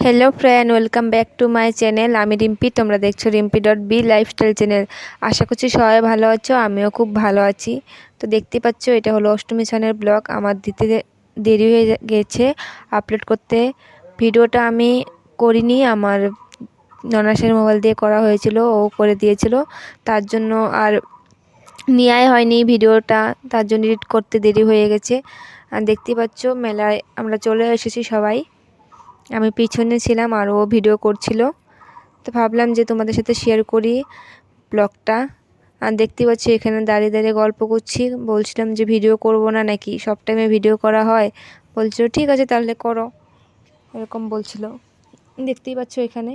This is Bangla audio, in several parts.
Hello friend welcome back to my channel আমি রিম্পি, তোমরা দেখছ Rimpi dot B lifestyle channel আশা করছি সবাই ভালো আছো, আমিও খুব ভালো আছি। তো দেখতে পাচ্ছ, এটা হলো অষ্টমী সানের ব্লগ আমার দিতে দেরি হয়ে গেছে আপলোড করতে। ভিডিওটা আমি করিনি, আমার ননাসের মোবাইল দিয়ে করা হয়েছিল, ও করে দিয়েছিল। তার জন্য আর নেওয়াই হয়নি ভিডিওটা, তার জন্য এডিট করতে দেরি হয়ে গেছে। আর দেখতেই পাচ্ছ, মেলায় আমরা চলে এসেছি সবাই। আমি পিছনে ছিলাম আর ও ভিডিও করছিল। তো ভাবলাম যে তোমাদের সাথে শেয়ার করি ব্লগটা আর দেখতে পাচ্ছি এখানে দাঁড়িয়ে দাঁড়িয়ে গল্প করছি। বলছিলাম যে ভিডিও করব না নাকি? সব টাইমে ভিডিও করা হয়। বলছিল, ঠিক আছে, তাহলে করো। এরকম বলছিল। দেখতেই পাচ্ছ এখানে।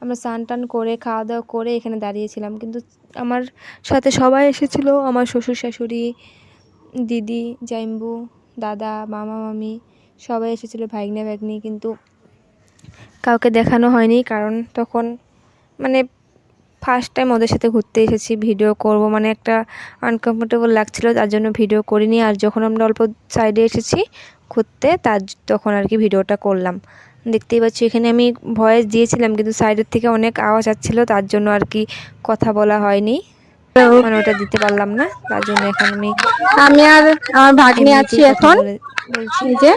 আমরা স্নান টান করে, খাওয়া দাওয়া করে এখানে দাঁড়িয়েছিলাম কিন্তু আমার সাথে সবাই এসেছিল। আমার শ্বশুর শাশুড়ি, দিদি, জাইম্বু, দাদা, মামা, মামি। সবাই এসেছিল ভাগ্নে ভাগ্নি কিন্তু কাউকে দেখানো হয়নি কারণ তখন মানে ফার্স্ট টাইম ওদের সাথে ঘুরতে এসেছি ভিডিও করব মানে একটা আনকমফোর্টেবল লাগছিল তার জন্য ভিডিও করিনি আর যখন আমরা অল্প সাইডে এসেছি ঘুরতে তার তখন আর কি ভিডিওটা করলাম। দেখতেই পাচ্ছি এখানে আমি ভয়েস দিয়েছিলাম কিন্তু সাইডের থেকে অনেক আওয়াজ আসছিল তার জন্য আর কি কথা বলা হয়নি। মানে ওটা দিতে পারলাম না তার জন্য এখন আমি আমি আর আমার ভাগ্নি আছি এখন। বলছি। যে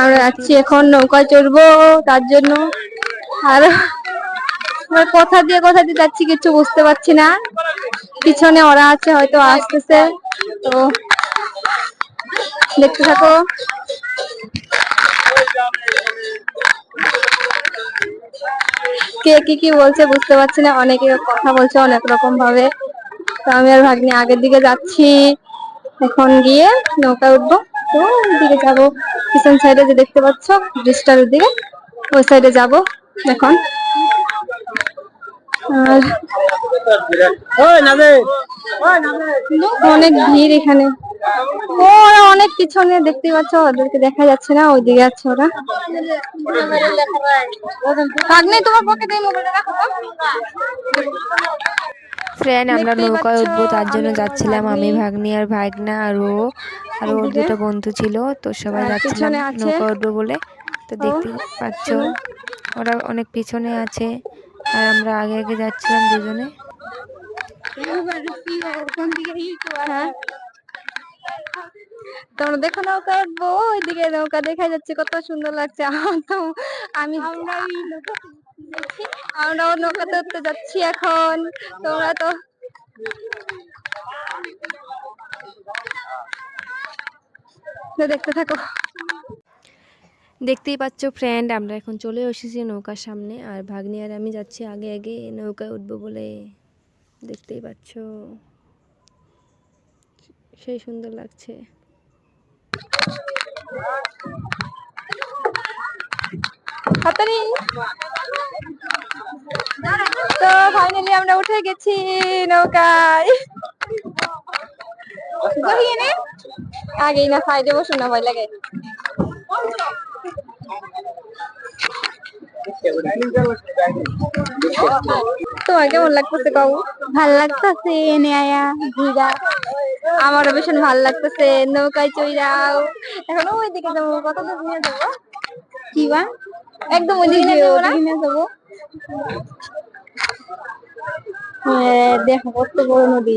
আমরা যাচ্ছি এখন নৌকায় চড়বো, তার জন্য আর কথা দিয়ে কথা দিয়ে যাচ্ছি, কিছু বুঝতে পারছি না। পিছনে ওরা আছে, হয়তো আসতেছে। তো দেখতে থাকো। কে কি কি বলছে বুঝতে পারছি না, অনেকে কথা বলছে অনেক রকম ভাবে। তো আমি আর ভাগ্নি আগের দিকে যাচ্ছি। এখন গিয়ে নৌকায় উঠবো। তো ওইদিকে যাব। পিছন সাইডে যে দেখতে পাচ্ছ ব্রিজটার দিকে ওই সাইডে যাব এখন। আর অনেক ভিড় এখানে। ওরা অনেক পিছনে দেখতে পাচ্ছ ওদেরকে দেখা যাচ্ছে না ওইদিকে আছে ওরা। তোমার পকেটে মোবাইলটা রাখো। ফ্রেন্ড আমরা নৌকায় উঠবো তার জন্য যাচ্ছিলাম আমি ভাগ্নি। আর ভাগনা আর ও আর ওর দুটো বন্ধু ছিল তো সবাই যাচ্ছিলাম পিছনে আছে। নৌকা উঠবো বলে তো দেখতে পাচ্ছ ওরা অনেক পিছনে আছে আর আমরা আগে আগে যাচ্ছিলাম দুজনে হ্যাঁ। তোমরা দেখো নৌকা উঠবো ওইদিকে নৌকা দেখা যাচ্ছে কত সুন্দর লাগছে আমার তো আমি উঠতে যাচ্ছি এখন। তোমরা তো তো দেখতে থাকো। দেখতেই পাচ্ছ ফ্রেন্ড আমরা এখন চলে এসেছি নৌকার সামনে। আর ভাগ্নি আর আমি যাচ্ছি আগে আগে নৌকায় উঠবো বলে। দেখতেই পাচ্ছ। সেই সুন্দর লাগছে। হাতারি তো ফাইনালি আমরা উঠে গেছি নৌকায়। আগেই না সাইডে বসুন না ভয় লাগে। তোমার কেমন লাগতেছে কাউ ভালো লাগতেছে এনে আয়া ঘুরা। আমারও ভীষণ ভালো লাগতেছে নৌকায় চইরাও। এখন ওইদিকে যাব কত দূর নিয়ে যাব? কি বা? একদম ওইদিকে নিয়ে যাব না? দেখো কত বড় নদী।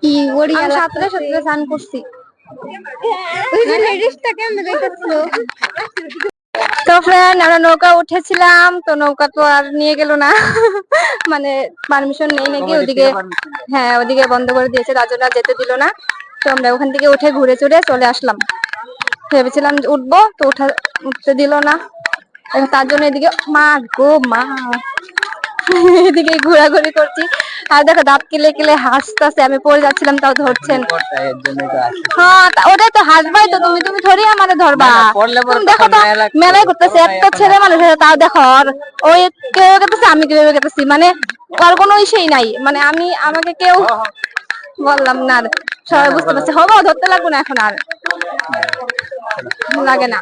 কি ওড়িয়া সাঁতরে সাঁতরে স্নান করছি। তো ফ্রেন্ড আমরা নৌকা উঠেছিলাম তো নৌকা তো আর নিয়ে গেল না। মানে পারমিশন নেই নাকি ওদিকে হ্যাঁ ওদিকে বন্ধ করে দিয়েছে তার জন্য যেতে দিল না। তো আমরা ওখান থেকে উঠে ঘুরে চুরে চলে আসলাম। ভেবেছিলাম উঠবো তো উঠা উঠতে দিল না। তার জন্য এদিকে মা গো মা এদিকে ঘোরাঘুরি করছি আর দেখো দাঁত কিলে কিলে হাসতেছে আমি পড়ে যাচ্ছিলাম তাও ধরছেন হ্যাঁ ওটাই তো হাসবাই তো তুমি তুমি থরি আমারে ধরবা দেখো তো মেলায় করতেছে এত ছেলে মানুষ তাও দেখো ওই কেউ গেতেছে আমি কেউ গেতেছি মানে আর কোনো ইসেই নাই মানে আমি আমাকে কেউ বললাম না আর। সবাই বুঝতে পারছে হব ধরতে লাগবো না এখন আর লাগে না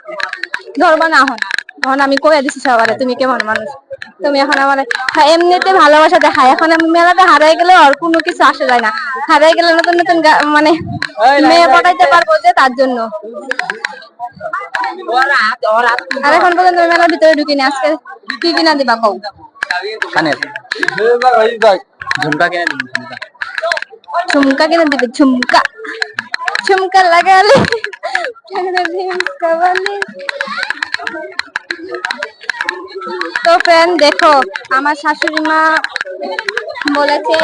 ধরবা না এখন এখন আমি কয়ে দিছি সবারে তুমি কেমন মানুষ? তুমি এখন আমার হ্যাঁ, এমনিতে ভালোবাসা দেখায়। এখন আমি মেলাতে হারাই গেলে আর কোনো কিছু আসে যায় না। হারাই গেলে নতুন নতুন মানে মেয়ে পটাইতে পারব যে তার জন্য। আর এখন পর্যন্ত মেলার ভিতরে ঢুকিনি আজকে কি কিনা দিবা কও? ঝুমকা কিনে ঝুমকা কিনে দিবে ঝুমকা। ঝুমকা লাগালে তো ফ্রেন্ড দেখো, আমার শাশুড়ি মা বলেছে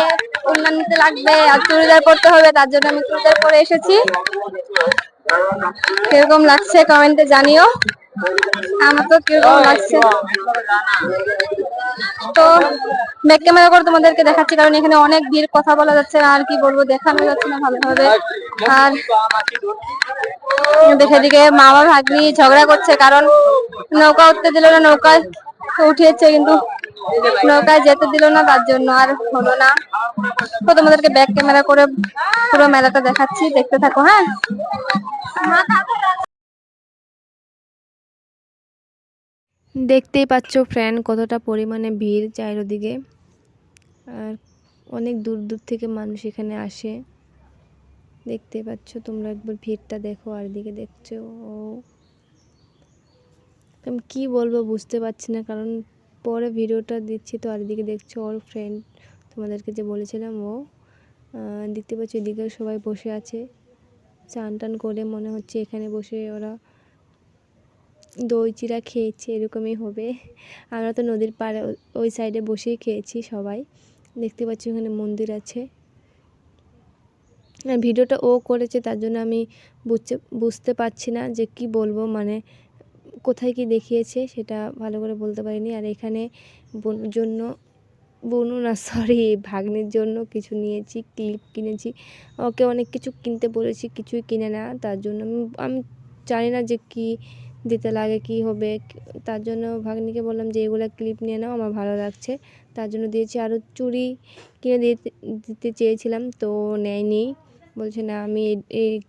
উন্না নিতে লাগবে, আর চুড়িদার পরতে হবে, তার জন্য আমি চুড়িদার পরে এসেছি। কীরকম লাগছে কমেন্টে জানিও। আমার তো কীরকম লাগছে। তো ব্যাক ক্যামেরা করে তোমাদেরকে দেখাচ্ছি কারণ এখানে অনেক ভিড় কথা বলা যাচ্ছে আর কি বলব দেখানো যাচ্ছে না ভালোভাবে। আর দেখে দিকে মামা ভাগ্নি ঝগড়া করছে কারণ নৌকা উঠতে দিল না নৌকা উঠিয়েছে কিন্তু। নৌকায় যেতে দিল না, তার জন্য আর হলো না। তো তোমাদেরকে ব্যাক ক্যামেরা করে পুরো মেলাটা দেখাচ্ছি, দেখতে থাকো হ্যাঁ? দেখতেই পাচ্ছ ফ্রেন্ড কতটা পরিমাণে ভিড় চারিদিকে। আর অনেক দূর দূর থেকে মানুষ এখানে আসে। দেখতে পাচ্ছ তোমরা একবার ভিড়টা দেখো, আর দিকে দেখছ, ও। কি বলব বুঝতে পারছি না, কারণ পরে ভিডিওটা দিচ্ছি, তো আর এদিকে দেখছ ওর ফ্রেন্ড তোমাদেরকে যে বলেছিলাম ও। দেখতে পাচ্ছ এদিকে সবাই বসে আছে। চান টান করে মনে হচ্ছে এখানে বসে ওরা দই চিরা খেয়েছে, এরকমই হবে। আমরা তো নদীর পাড়ে ওই সাইডে বসেই খেয়েছি সবাই। দেখতে পাচ্ছি ওখানে মন্দির আছে। ভিডিওটা ও করেছে, তার জন্য আমি বুঝতে বুঝতে পারছি না যে কি বলব মানে কোথায় কি দেখিয়েছে সেটা ভালো করে বলতে পারিনি। আর এখানে বোনের জন্য বনু না সরি ভাগ্নের জন্য কিছু নিয়েছি ক্লিপ কিনেছি। ওকে অনেক কিছু কিনতে বলেছি, কিছুই কিনে না। তার জন্য আমি আমি জানি না যে কি দিতে লাগে, কি হবে। তার জন্য ভাগ্নিকে বললাম যে, এগুলো ক্লিপ নিয়ে নাও, আমার ভালো লাগছে। তার জন্য দিয়েছি আরও চুড়ি কিনে দিতে দিতে চেয়েছিলাম, তো নেয়নি। বলছে, না, আমি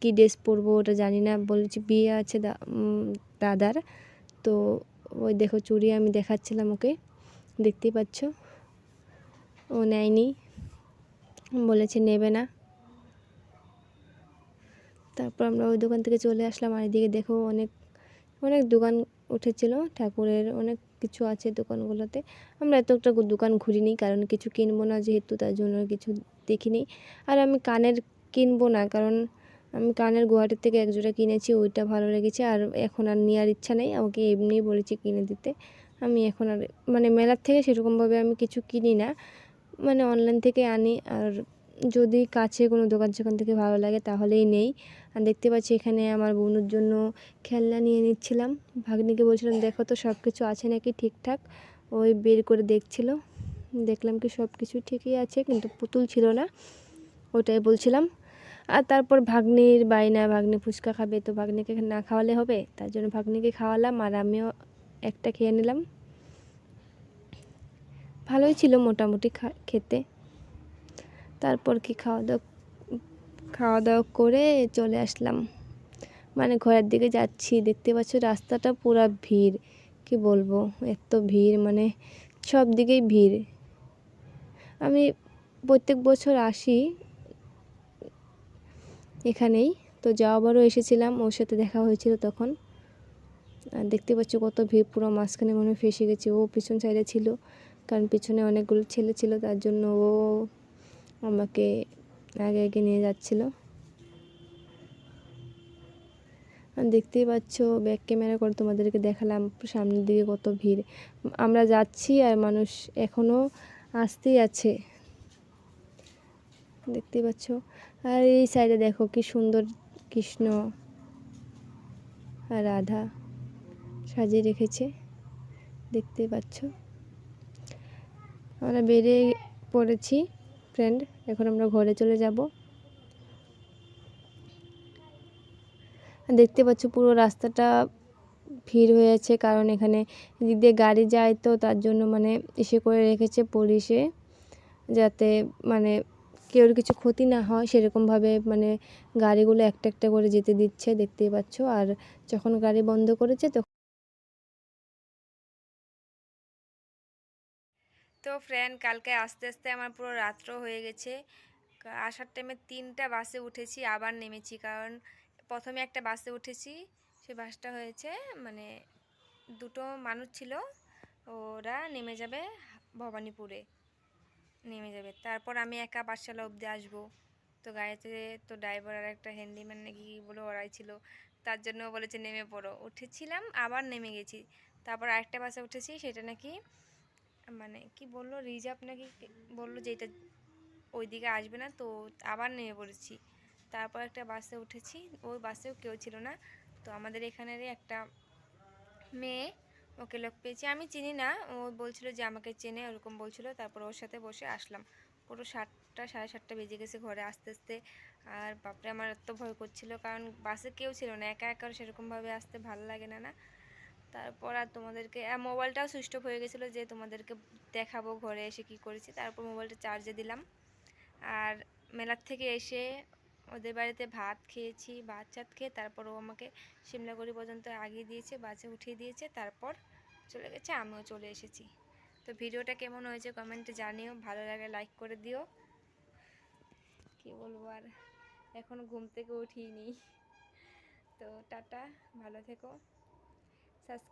কী ড্রেস পরবো ওটা জানি না। বলেছি, বিয়ে আছে দাদার। তো ওই দেখো চুড়ি আমি দেখাচ্ছিলাম ওকে, দেখতেই পাচ্ছ? ও নেয়নি। বলেছে নেবে না। তারপর আমরা ওই দোকান থেকে চলে আসলাম। আর এদিকে দেখো অনেক অনেক দোকান উঠেছিল, ঠাকুরের অনেক কিছু আছে দোকানগুলোতে। আমরা এতটা দোকান ঘুরিনি, কারণ কিছু কিনবো না যেহেতু, তার জন্য কিছু দেখিনি। আর আমি কানের কিনবো না, কারণ আমি কানের গুয়াহাটির থেকে একজোড়া কিনেছি, ওইটা ভালো লেগেছে। আর এখন আর নেওয়ার ইচ্ছা নেই, আমাকে এমনিই বলেছি কিনে দিতে। আমি এখন আর মানে মেলার থেকে সেরকমভাবে আমি কিছু কিনি না। মানে অনলাইন থেকে আনি, আর যদি কাছে কোনো দোকান সেখান থেকে ভালো লাগে তাহলেই নেই। আর দেখতে পাচ্ছি এখানে আমার বোনের জন্য খেলনা নিয়ে নিচ্ছিলাম। ভাগ্নিকে বলছিলাম, দেখো তো সব কিছু আছে নাকি ঠিকঠাক? ওই বের করে দেখছিল। দেখলাম কি সব কিছু ঠিকই আছে, কিন্তু পুতুল ছিল না। ওটাই বলছিলাম। আর তারপর ভাগ্নির বাইনা, ভাগ্নি ফুচকা খাবে, তো ভাগ্নিকে না খাওয়ালে হবে। তার জন্য ভাগ্নিকে খাওয়ালাম আর আমিও একটা খেয়ে নিলাম। ভালোই ছিল মোটামুটি খেতে। তারপর কি খাওয়া দাওয়া খাওয়া দাওয়া করে চলে আসলাম। মানে ঘরের দিকে যাচ্ছি, দেখতে পাচ্ছ রাস্তাটা পুরা ভিড়। কি বলব, এত ভিড় মানে সব দিকেই ভিড়। আমি প্রত্যেক বছর আসি এখানেই। তো যাওয়াবারও এসেছিলাম, ওর সাথে দেখা হয়েছিল তখন। আর দেখতে পাচ্ছ কত ভিড়, পুরো মাঝখানে মনে ফেসে গেছে। ও পিছন সাইডে ছিল, কারণ পিছনে অনেকগুলো ছেলে ছিল, তার জন্য ও আমাকে আগে আগে নিয়ে যাচ্ছিল। দেখতেই পাচ্ছ ব্যাক ক্যামেরা করে তোমাদেরকে দেখালাম, সামনের দিকে কত ভিড়। আমরা যাচ্ছি আর মানুষ এখনও আসতেই আছে। দেখতেই পাচ্ছ আর এই সাইডে দেখো কি সুন্দর কৃষ্ণ আর রাধা সাজিয়ে রেখেছে। দেখতে পাচ্ছ? আমরা বেরিয়ে পড়েছি ফ্রেন্ড এখন আমরা ঘরে চলে যাব। দেখতে পাচ্ছ পুরো রাস্তাটা ভিড় হয়ে আছে কারণ এখানে এদিক দিয়ে গাড়ি যায় তো তার জন্য মানে ইসে করে রেখেছে পুলিশে, যাতে মানে কেউর কিছু ক্ষতি না হয়, সেরকমভাবে মানে গাড়িগুলো একটা একটা করে যেতে দিচ্ছে, দেখতেই পাচ্ছ। আর যখন গাড়ি বন্ধ করেছে তখন তো ফ্রেন্ড কালকে আস্তে আস্তে আমার পুরো রাত্র হয়ে গেছে। আসার টাইমে তিনটা বাসে উঠেছি, আবার নেমেছি। কারণ প্রথমে একটা বাসে উঠেছি, সে বাসটা হয়েছে মানে দুটো মানুষ ছিল, ওরা নেমে যাবে ভবানীপুরে। নেমে যাবে। তারপর আমি একা পাঠশালা অবধি আসব। তো গাড়িতে তো ড্রাইভার আর একটা হ্যান্ডিম্যান নাকি বলে ওরাই ছিল। তার জন্য বলেছে, নেমে পড়ো। উঠেছিলাম, আবার নেমে গেছি। তারপর আরেকটা বাসে উঠেছি, সেটা নাকি মানে কি বলল, রিজার্ভ নাকি বলল যে এটা ওইদিকে আসবে না, তো আবার নেমে পড়েছি। তারপর একটা বাসে উঠেছি, ওই বাসেও কেউ ছিল না। তো আমাদের এখানেরই একটা মেয়ে ওকে লোক পেয়েছি। আমি চিনি না। ও বলছিল যে আমাকে চেনে, ওরকম বলছিল। তারপর ওর সাথে বসে আসলাম। পুরো সাতটা, সাড়ে সাতটা বেজে গেছে ঘরে আস্তে আস্তে। আর বাপরে, আমার এত ভয় করছিল। কারণ বাসে কেউ ছিল না। একা একা সেরকমভাবে আসতে ভালো লাগে না না। তারপর আর তোমাদেরকে মোবাইলটাও সুইচ অফ হয়ে গেছিল যে তোমাদেরকে দেখাবো ঘরে এসে কি করেছি। তারপর মোবাইলটা চার্জে দিলাম। আর মেলার থেকে এসে ওদের বাড়িতে ভাত খেয়েছি, ভাত চাত খেয়ে তারপর ও আমাকে সিমলাগুড়ি পর্যন্ত আগিয়ে দিয়েছে, বাসে উঠিয়ে দিয়েছে, তারপর চলে গেছে, আমিও চলে এসেছি। তো ভিডিওটা কেমন হয়েছে কমেন্টে জানিও, ভালো লাগে লাইক করে দিও। কি বলব আর, এখন ঘুম থেকে উঠিনি। তো টাটা, ভালো থেকো। সাবস্ক্রাইব